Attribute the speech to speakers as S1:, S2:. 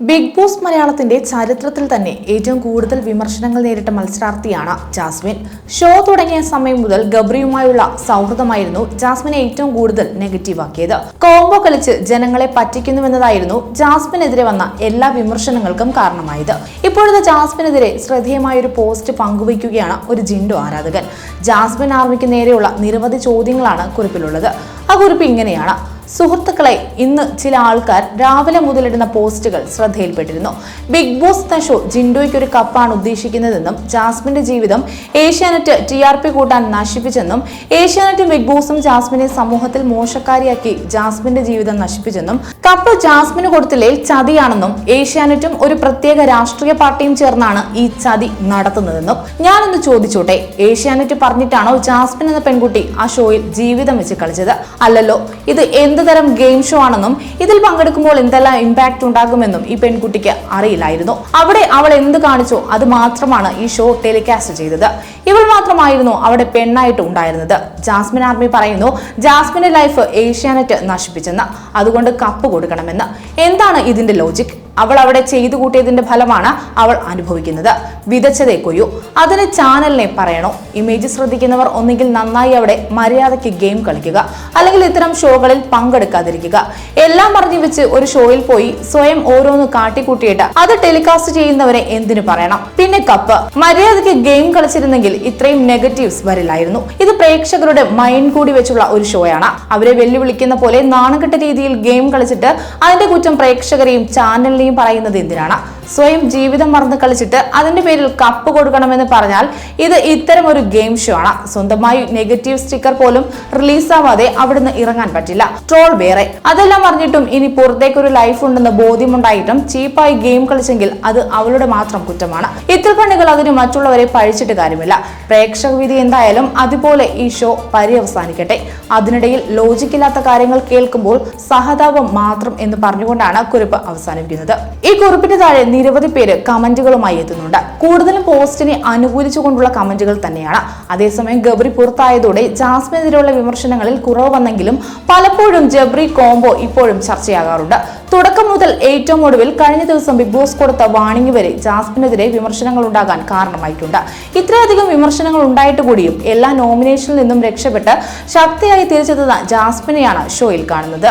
S1: Big boss മലയാളത്തിന്റെ ചരിത്രത്തിൽ തന്നെ ഏറ്റവും കൂടുതൽ വിമർശനങ്ങൾ നേരിട്ട മത്സരാർത്ഥിയാണ് ജാസ്മിൻ. ഷോ തുടങ്ങിയ സമയം മുതൽ ഗബ്രിയുമായുള്ള സൗഹൃദമായിരുന്നു ജാസ്മിനെ ഏറ്റവും കൂടുതൽ നെഗറ്റീവാക്കിയത് കോംബോ കളിച്ച് ജനങ്ങളെ പറ്റിക്കുന്നുവെന്നതായിരുന്നു ജാസ്മിനെതിരെ വന്ന എല്ലാ വിമർശനങ്ങൾക്കും കാരണമായത്. ഇപ്പോഴത്തെ ജാസ്മിനെതിരെ ശ്രദ്ധേയമായ ഒരു പോസ്റ്റ് പങ്കുവയ്ക്കുകയാണ് ഒരു ജിൻഡോ ആരാധകൻ. ജാസ്മിൻ ആർമിക്ക് നേരെയുള്ള നിരവധി ചോദ്യങ്ങളാണ് കുറിപ്പിലുള്ളത്. ആ കുറിപ്പ് ഇങ്ങനെയാണ്. സുഹൃത്തുക്കളെ ഇന്ന് ചില ആൾക്കാർ രാവിലെ മുതലിടുന്ന പോസ്റ്റുകൾ ശ്രദ്ധയിൽപ്പെട്ടിരുന്നു. ബിഗ് ബോസ് തഷോ ജിൻഡോയ്ക്ക് ഒരു കപ്പാണ് ഉദ്ദേശിക്കുന്നതെന്നും ജാസ്മിന്റെ ജീവിതം ഏഷ്യാനെറ്റ് ടി ആർ പി കൂട്ടാൻ നശിപ്പിച്ചെന്നും ഏഷ്യാനെറ്റും ബിഗ് ബോസും ജാസ്മിനെ സമൂഹത്തിൽ മോശക്കാരിയാക്കി ജാസ്മിന്റെ ജീവിതം നശിപ്പിച്ചെന്നും കപ്പ് ജാസ്മിന് കൊടുത്തില്ലെങ്കിൽ ചതിയാണെന്നും ഏഷ്യാനെറ്റും ഒരു പ്രത്യേക രാഷ്ട്രീയ പാർട്ടിയും ചേർന്നാണ് ഈ ചതി നടത്തുന്നതെന്നും ഞാനൊന്ന് ചോദിച്ചോട്ടെ ഏഷ്യാനെറ്റ് പറഞ്ഞിട്ടാണോ ജാസ്മിൻ എന്ന പെൺകുട്ടി ആ ഷോയിൽ ജീവിതം വെച്ച് കളിച്ചത്? അല്ലല്ലോ ഇത് എന്ത് തരം ഗെയിം ഷോ ആണെന്നും ഇതിൽ പങ്കെടുക്കുമ്പോൾ എന്തെല്ലാം ഇമ്പാക്ട് ഉണ്ടാകുമെന്നും ഈ പെൺകുട്ടിക്ക് അറിയില്ലായിരുന്നു. അവിടെ അവൾ എന്ത് കാണിച്ചോ അത് മാത്രമാണ് ഈ ഷോ ടെലികാസ്റ്റ് ചെയ്തത്. ഇവൾ മാത്രമായിരുന്നു അവിടെ പെണ്ണായിട്ട് ഉണ്ടായിരുന്നത്. ജാസ്മിൻ ആർമി പറയുന്നു ജാസ്മിന്റെ ലൈഫ് ഏഷ്യാനെറ്റ് നശിപ്പിച്ചെന്ന്. അതുകൊണ്ട് കപ്പ് കൊടുക്കണമെന്ന്. എന്താണ് ഇതിന്റെ ലോജിക് അവൾ അവിടെ ചെയ്തു കൂട്ടിയതിന്റെ ഫലമാണ് അവൾ അനുഭവിക്കുന്നത്. വിതച്ചതേ കൊയ്യൂ. അതിന് ചാനലിനെ പറയണോ? ഇമേജ് ശ്രദ്ധിക്കുന്നവർ ഒന്നുകിൽ നന്നായി അവിടെ മര്യാദയ്ക്ക് ഗെയിം കളിക്കുക അല്ലെങ്കിൽ ഇത്തരം ഷോകളിൽ പങ്കെടുക്കാതിരിക്കുക. എല്ലാം പറഞ്ഞു വെച്ച് ഒരു ഷോയിൽ പോയി സ്വയം ഓരോന്ന് കാട്ടിക്കൂട്ടിയിട്ട് അത് ടെലികാസ്റ്റ് ചെയ്യുന്നവരെ എന്തിനു പറയണം? പിന്നെ കപ്പ്. മര്യാദയ്ക്ക് ഗെയിം കളിച്ചിരുന്നെങ്കിൽ ഇത്രയും നെഗറ്റീവ്സ് വരില്ലായിരുന്നു. ഇത് പ്രേക്ഷകരുടെ മൈൻഡ് കൂടി വെച്ചുള്ള ഒരു ഷോയാണ്. അവരെ വെല്ലുവിളിക്കുന്ന പോലെ നാണക്കെട്ട രീതിയിൽ ഗെയിം കളിച്ചിട്ട് അതിന്റെ കുറ്റം പ്രേക്ഷകരെയും ചാനലിനെയും പറയുന്നത് എന്തിനാണ്? സ്വയം ജീവിതം മറന്ന് കളിച്ചിട്ട് അതിന്റെ പേരിൽ കപ്പ് കൊടുക്കണമെന്ന് പറഞ്ഞാൽ ഇത് ഇത്തരം ഒരു ഗെയിം ഷോ ആണ്. സ്വന്തമായി നെഗറ്റീവ് സ്റ്റിക്കർ പോലും റിലീസാവാതെ അവിടുന്ന് ഇറങ്ങാൻ പറ്റില്ല. ട്രോൾ വേറെ. അതെല്ലാം പറഞ്ഞിട്ടും ഇനി പുറത്തേക്കൊരു ലൈഫ് ഉണ്ടെന്ന് ബോധ്യമുണ്ടായിട്ടും ചീപ്പായി ഗെയിം കളിച്ചെങ്കിൽ അത് അവളുടെ മാത്രം കുറ്റമാണ്. ഇത്ര കണ്ണുകൾ അതിന് മറ്റുള്ളവരെ പഴിച്ചിട്ട് കാര്യമില്ല. പ്രേക്ഷക വിധി എന്തായാലും അതുപോലെ ഈ ഷോ പര്യവസാനിക്കട്ടെ. അതിനിടയിൽ ലോജിക്കില്ലാത്ത കാര്യങ്ങൾ കേൾക്കുമ്പോൾ സഹതാപം മാത്രം എന്ന് പറഞ്ഞുകൊണ്ടാണ് കുറിപ്പ് അവസാനിപ്പിക്കുന്നത്. ഈ കുറിപ്പിന് താഴെ നിരവധി പേര് കമന്റുകളുമായി എത്തുന്നുണ്ട്. കൂടുതലും പോസ്റ്റിനെ അനുകൂലിച്ചുകൊണ്ടുള്ള കമന്റുകൾ തന്നെയാണ്. അതേസമയം ഗബ്രി പുറത്തായതോടെ ജാസ്മിനെതിരെയുള്ള വിമർശനങ്ങളിൽ കുറവ് വന്നെങ്കിലും പലപ്പോഴും ജബ്രി കോംബോ ഇപ്പോഴും ചർച്ചയാകാറുണ്ട്. തുടക്കം മുതൽ ഏറ്റവും ഒടുവിൽ കഴിഞ്ഞ ദിവസം ബിഗ് ബോസ് കൊടുത്ത വാണിംഗ് വരെ ജാസ്മിനെതിരെ വിമർശനങ്ങൾ ഉണ്ടാകാൻ കാരണമായിട്ടുണ്ട്. ഇത്രയധികം വിമർശനങ്ങൾ ഉണ്ടായിട്ട് കൂടിയും എല്ലാ നോമിനേഷനിൽ നിന്നും രക്ഷപ്പെട്ട് ശക്തിയായി തിരിച്ചെത്തുന്ന ജാസ്മിനെയാണ് ഷോയിൽ കാണുന്നത്.